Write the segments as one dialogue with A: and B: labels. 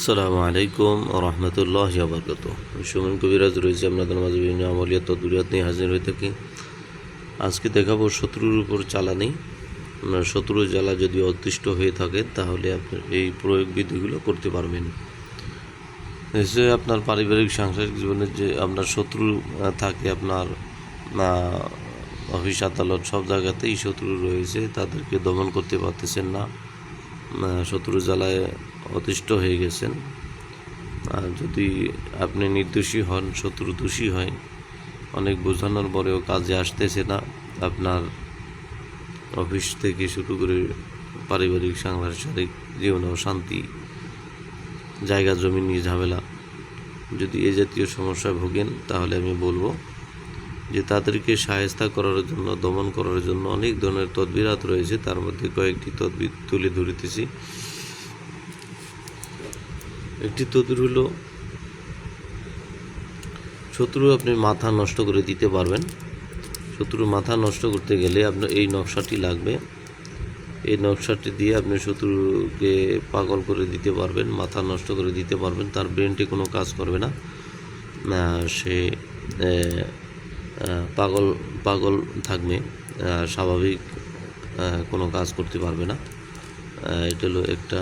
A: আসসালামু আলাইকুম রহমতুল্লাহ আবরকত সুমন কবিরাজ, রয়েছে আপনাদের মাঝে বিভিন্ন আমলিয়াত তদুরিয়াত নিয়ে হাজির হয়ে থাকি। আজকে দেখাবো শত্রুর উপর চালানি। আপনার শত্রু জ্বালা যদি অতিষ্ঠ হয়ে থাকে, তাহলে আপনি এই প্রয়োগ বিধিগুলো করতে পারবেন। এসে আপনার পারিবারিক, সাংসারিক জীবনে যে আপনার শত্রু থাকে আপনার অফিস, আদালত সব জায়গাতেই শত্রু রয়েছে, তাদেরকে দমন করতে পারতেছেন না। শত্রু জ্বালায় অতিষ্ঠ হয়ে গেছেন। আর যদি আপনি নির্দোষী হন শত্রু দোষী হয় অনেক বোঝানোর পরেও কাজে আসতেছে না। আপনার অফিস থেকে শুরু করে পারিবারিক, সাংসারিক জীবনেও শান্তি, জায়গা, জমি নিয়ে ঝামেলা। যদি এ জাতীয় সমস্যায় ভোগেন, তাহলে আমি বলব যে তাদেরকে সাহেস্তা করার জন্য, দমন করার জন্য অনেক ধরনের তদবিরাত রয়েছে। তার মধ্যে কয়েকটি তদবির তুলে ধরিতেছি। একটি তদবির হলো, শত্রু আপনি মাথা নষ্ট করে দিতে পারবেন। শত্রুর মাথা নষ্ট করতে গেলে আপনার এই নকশাটি লাগবে। এই নকশাটি দিয়ে আপনি শত্রুকে পাগল করে দিতে পারবেন, মাথা নষ্ট করে দিতে পারবেন। তার ব্রেনটি কোনো কাজ করবে না। সে পাগল পাগল থাকবে স্বাভাবিক কোনো কাজ করতে পারবে না। এটা হলো একটা।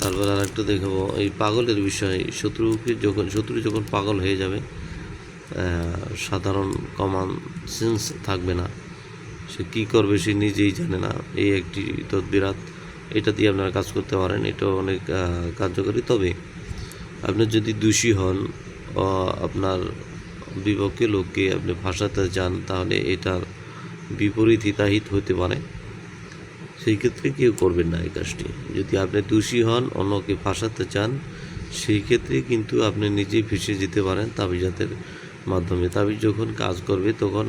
A: তারপর আর একটা দেখাবো, এই পাগলের বিষয়। শত্রুকে যখন, শত্রু যখন পাগল হয়ে যাবে সাধারণ কমান সেন্স থাকবে না। সে কী করবে সে নিজেই জানে না। এই একটি তদবিরাত, এটা দিয়ে আপনারা কাজ করতে পারেন এটা অনেক কার্যকরী। তবে আপনি যদি দোষী হন আপনার বিপক্ষে লোককে আপনি ফাঁসাতে চান তাহলে এটার বিপরীত হিতাহিত হতে পারে। সেই ক্ষেত্রে কেউ করবেন না এই কাজটি। যদি আপনি দোষী হন, অন্যকে ফাঁসাতে চান, সেই ক্ষেত্রে কিন্তু আপনি নিজেই ফেসে যেতে পারেন তাবিজাতের মাধ্যমে। তাবিজ যখন কাজ করবে, তখন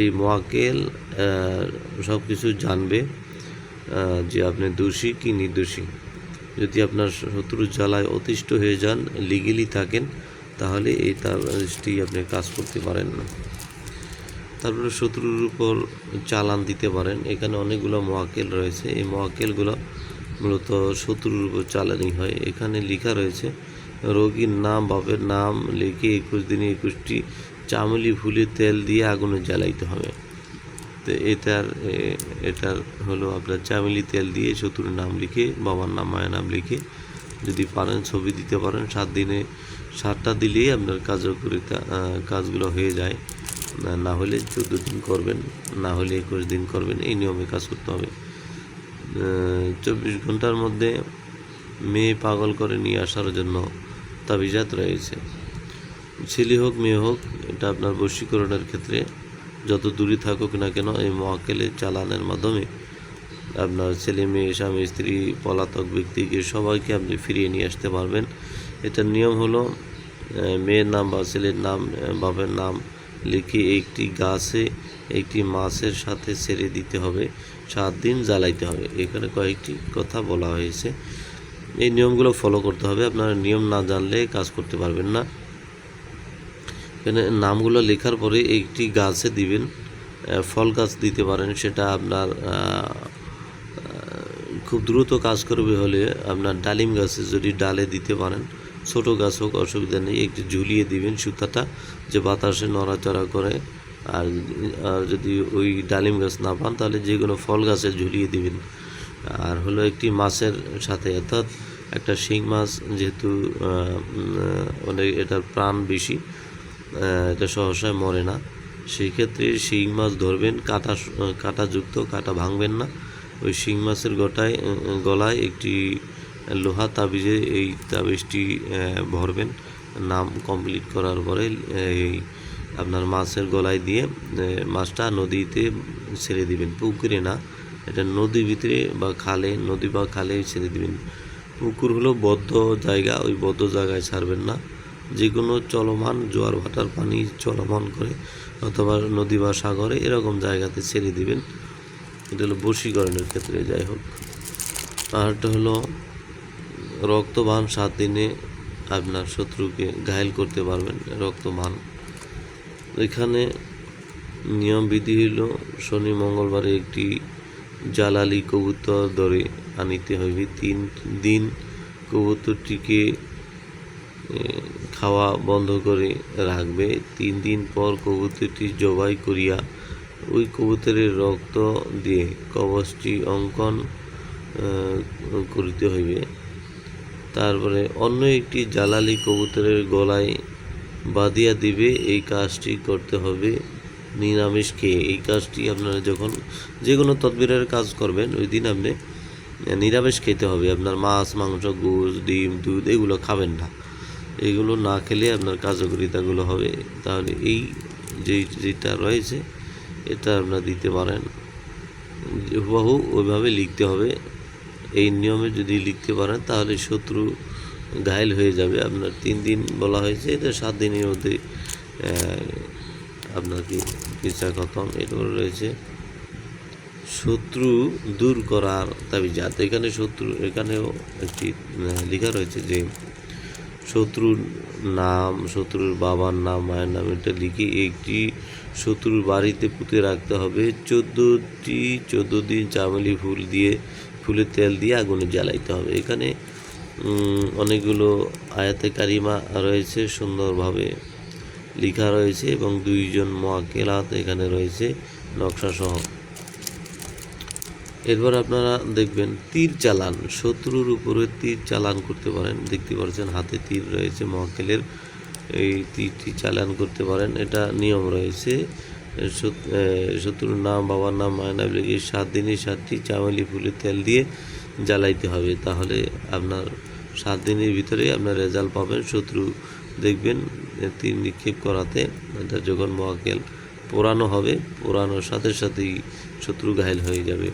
A: এই মোয়াক্কেল সব কিছু জানবে যে আপনি দোষী কি নির্দোষী। যদি আপনার শত্রুর জ্বালায় অতিষ্ঠ হয়ে যান, লিগেলি থাকেন তাহলে এই তাবিজটি আপনি কাজ করতে পারেন না। তারপরে শত্রুর উপর চালান দিতে পারেন। এখানে অনেকগুলো মোয়াক্কেল রয়েছে। এই মোয়াক্কেলগুলো মূলত শত্রুর উপর চালানি হয়। এখানে লেখা রয়েছে, রোগীর নাম, বাপের নাম লিখে একুশ দিনে একুশটি চামলি ফুলে তেল দিয়ে আগুনে জ্বালাইতে হবে। তো এটার এটার হলো আপনার চামেলি তেল দিয়ে শত্রুর নাম লিখে, বাবার নাম, মায়ের নাম লিখে যদি পারেন ছবি দিতে পারেন। সাত দিনে সাতটা দিলেই আপনার কার্যকরিতা কাজগুলো হয়ে যায়। না হলে চোদ্দ দিন করবেন, না হলে একুশ দিন করবেন, এই নিয়মে কাজ করতে হবে। চব্বিশ ঘণ্টার মধ্যে মেয়ে পাগল করে নিয়ে আসার জন্য তাবিজাত রয়েছে। ছেলে হোক, মেয়ে হোক, এটা আপনার বশীকরণের ক্ষেত্রে যত দূরে থাকুক না কেন, এই মহাকেলে চালানের মাধ্যমে আপনার ছেলে মেয়ে, স্বামী, স্ত্রী, পলাতক ব্যক্তিকে সবাইকে আপনি ফিরিয়ে নিয়ে আসতে পারবেন। এটার নিয়ম হলো মেয়ের নাম বা ছেলের নাম বাপের নাম লিখে একটি গাছে একটি মাছের সাথে ছেড়ে দিতে হবে, সাত দিন জ্বালাইতে হবে। এখানে কয়েকটি কথা বলা হয়েছে। এই নিয়মগুলো ফলো করতে হবে। আপনারা নিয়ম না জানলে কাজ করতে পারবেন না। এখানে নামগুলো লেখার পরে একটি গাছে দিবেন ফল গাছ দিতে পারেন, সেটা আপনার খুব দ্রুত কাজ করবে হলে আপনার ডালিম গাছে যদি ডালে দিতে পারেন ছোট গাছ হোক, অসুবিধা নেই। একটু ঝুলিয়ে দিবেন সুতাটা, যে বাতাসে নড়াচড়া করে। আর আর যদি ওই ডালিম গাছ না পান, তাহলে যে কোনো ফল গাছে ঝুলিয়ে দিবেন। আর হলো একটি মাছের সাথে, অর্থাৎ একটা শিং মাছ যেহেতু অনেক এটার প্রাণ বেশি এটা সহসায় মরে না। সেই ক্ষেত্রে শিং মাছ ধরবেন, কাটা কাঁটাযুক্ত কাটা ভাঙবেন না। ওই শিং মাছের গোটায় গলায় একটি লোহা তাবিজে এই তাবিজটি ভরবেন। নাম কমপ্লিট করার পরে এই আপনার মাছের গলায় দিয়ে মাছটা নদীতে ছেড়ে দিবেন। পুকুরে না, এটা নদীর ভিতরে বা খালে, নদী বা খালে ছেড়ে দিবেন। পুকুর হলো বদ্ধ জায়গা, ওই বদ্ধ জায়গায় ছাড়বেন না। যে কোনো চলমান জোয়ার ভাটার পানি চলমান করে অথবা নদী বা সাগরে এরকম জায়গাতে ছেড়ে দিবেন। এটা হলো বশীকরণের ক্ষেত্রে যাই হোক। আরেকটা হলো রক্তবান সাত দিনে আপনার শত্রুকে ঘায়েল করতে পারবেন, রক্তবান। এখানে নিয়ম বিধি হইল, শনি মঙ্গলবারে একটি জালালি কবুতর দরে আনিতে হইবে। তিন দিন কবুতরটিকে খাওয়া বন্ধ করে রাখবে। তিন দিন পর কবুতরটি জবাই করিয়া ওই কবুতরের রক্ত দিয়ে কবচটি অঙ্কন করিতে হইবে। তারপরে অন্য একটি জ্বালালি কবুতরের গলায় বাঁধিয়া দিবে, এই কাজটি করতে হবে নিরামিষ খেয়ে এই কাজটি আপনারা যখন যে কোনো তদবিরের কাজ করবেন, ওই দিন আপনি নিরামিষ খেতে হবে। আপনার মাছ, মাংস, গোশ, ডিম, দুধ, এগুলো খাবেন না। এগুলো না খেলে আপনার কার্যকরিতাগুলো হবে। তাহলে এই যে যেটা রয়েছে, এটা আপনারা দিতে পারেন। হুবাহু ওইভাবে লিখতে হবে। এই নিয়মে যদি লিখতে পারেন, তাহলে শত্রু ঘায়েল হয়ে যাবে। আপনার তিন দিন বলা হয়েছে, এটা সাত দিনের মধ্যে আপনার কি পিসা খতম। এরপর রয়েছে, শত্রু দূর করার তাবিজাত এখানে শত্রু, এখানেও একটি লেখা রয়েছে যে, শত্রুর নাম, শত্রুর বাবার নাম, মায়ের নাম, এটা লিখে একটি শত্রুর বাড়িতে পুঁতে রাখতে হবে। চোদ্দোটি, চোদ্দ দিন চামেলি ফুল দিয়ে ফুলের তেল দিয়ে আগুনে জ্বালাইতে হবে। এখানে অনেকগুলো আয়াতে কারিমা রয়েছে, সুন্দরভাবে লেখা রয়েছে এবং দুইজন মোয়াক্কেলাত এখানে রয়েছে নকশা সহ এরপর আপনারা দেখবেন, তীর চালান, শত্রুর উপরে তীর চালান করতে পারেন। দেখতে পাচ্ছেন, হাতে তীর রয়েছে মহাকেলের এই তীরটি চালান করতে পারেন। এটা নিয়ম রয়েছে। শত্রুর নাম, বাবার নাম, মায়ের নাম লিখে সাত দিনে সাতটি চামেলি ফুলের তেল দিয়ে জ্বালাইতে হবে। তাহলে আপনার সাত দিনের ভিতরে আপনার রেজাল্ট পাবেন, শত্রু দেখবেন তীর নিক্ষেপ করাতে। এটা যখন মহাকেল পোড়ানো হবে, পোড়ানোর সাথে সাথেই শত্রু ঘায়েল হয়ে যাবে।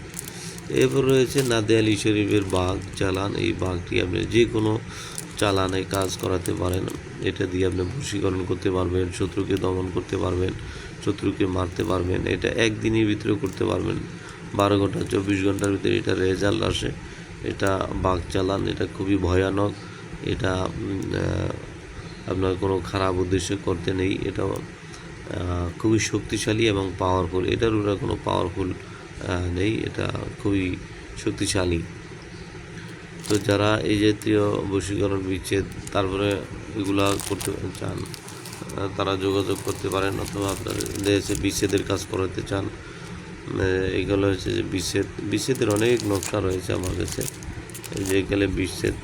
A: এরপর রয়েছে নাদে আলী শরীফের বাঘ চালান এই বাঘটি আপনি যে কোনো চালানে কাজ করাতে পারেন। এটা দিয়ে আপনি বশীকরণ করতে পারবেন, শত্রুকে দমন করতে পারবেন, শত্রুকে মারতে পারবেন। এটা একদিনের ভিতরে করতে পারবেন। বারো ঘণ্টা, চব্বিশ ঘণ্টার ভিতরে এটা রেজাল্ট আসে। এটা বাঘ চালান, এটা খুবই ভয়ানক। এটা আপনার কোনো খারাপ উদ্দেশ্য করতে নেই। এটা খুবই শক্তিশালী এবং পাওয়ারফুল এটার উপরে কোনো পাওয়ারফুল নেই। এটা খুবই শক্তিশালী। তো যারা এই জাতীয় বশীকরণ বিচ্ছেদ তারপরে এগুলা করতে চান তারা যোগাযোগ করতে পারেন অথবা আপনাদের দেশে বিচ্ছেদের কাজ করাতে চান। এগুলো হচ্ছে যে বিচ্ছেদ বিচ্ছেদের অনেক নকশা রয়েছে আমার কাছে। যে গেলে বিচ্ছেদ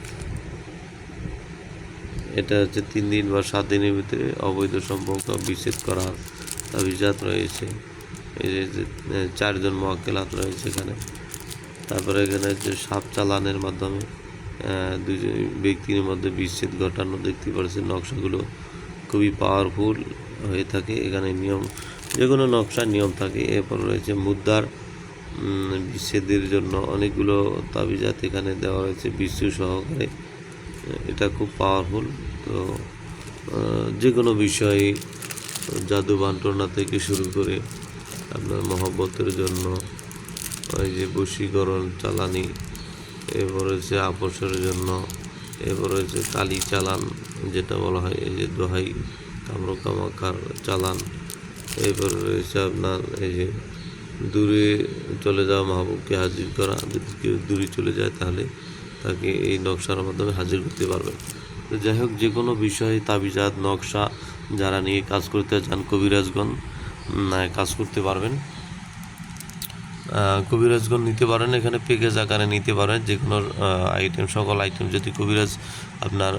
A: এটা হচ্ছে তিন দিন বা সাত দিনের ভিতরে অবৈধ সম্পর্ক বিচ্ছেদ করার অভিজাত রয়েছে। এই যে যে, চারজন মহাকেলাত রয়েছে এখানে। তারপরে এখানে হচ্ছে সাপ চালানের মাধ্যমে দুজন ব্যক্তির মধ্যে বিচ্ছেদ ঘটানো দেখতে পাচ্ছেন নকশাগুলো খুবই পাওয়ারফুল হয়ে থাকে। এখানে নিয়ম যে কোনো নকশার নিয়ম থাকে। এরপর রয়েছে মুদ্রার বিচ্ছেদের জন্য অনেকগুলো তাবিজাত এখানে দেওয়া রয়েছে বিশ্ব সহকারে। এটা খুব পাওয়ারফুল তো যে কোনো বিষয়ে জাদু বান্টনা থেকে শুরু করে আপনার মহব্বতের জন্য ওই যে বশীকরণ চালানি, এরপর রয়েছে আপোষের জন্য, এরপর রয়েছে কালি চালান, যেটা বলা হয় এই যে দোহাই কামরু কামাখার চালান, এরপর রয়েছে আপনার এই যে দূরে চলে যাওয়া মাহবুবকে হাজির করা, যদি কেউ দূরে চলে যায় তাহলে তাকে এই নকশার মাধ্যমে হাজির করতে পারবেন তো যাই হোক, যে কোনো বিষয়ে তাবিজাত, নকশা, যারা নিয়ে কাজ করতে চান, কবিরাজগণ কাজ করতে পারবেন। কবিরাজগণ নিতে পারেন, এখানে প্যাকেজ আকারে নিতে পারেন যে কোনো আইটেম সকল আইটেম যদি কবিরাজ আপনার